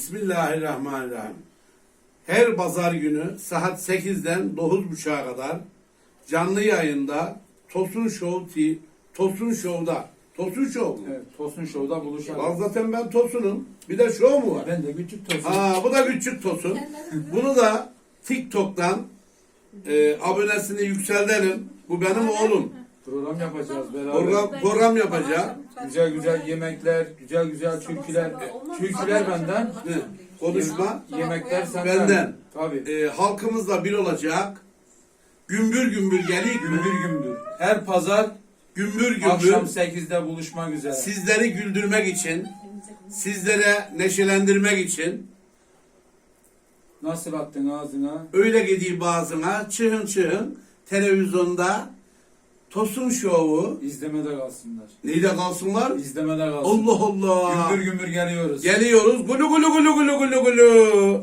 Bismillahirrahmanirrahim. Her pazar günü saat 8'den 9.30'a kadar canlı yayında Tosun Show TV, Tosun Show'da. Tosun Show mu? Evet, Tosun Show'da Lan buluşalım. zaten ben Tosun'um. Bir de show mu var? Ben de küçük Tosun. Ha bu da küçük Tosun. Bunu da TikTok'tan e, abonesini yükseltelim. Bu benim oğlum. Program yapacağız beraber. Program, program yapacağım. Güzel güzel yemekler, güzel güzel türküler. Türküler benden, Ne? Konuşma. yemekler senden. Benden. Tabii. E, halkımızla bir olacak. Gümbür gümbür geliyor. Gümbür gümbür. Her pazar Gümbür gümbür. akşam 8'de buluşmak üzere. Sizleri güldürmek için, sizlere neşelendirmek için Nasıl attın ağzına? öyle gidiyor bazına çıhın çıhın televizyonda Tosun Show'u İzlemede kalsınlar. neyde kalsınlar? İzlemede kalsınlar. Allah Allah. Gümbür gümbür geliyoruz. Geliyoruz. Gulu gulu gulu gulu gulu gulu.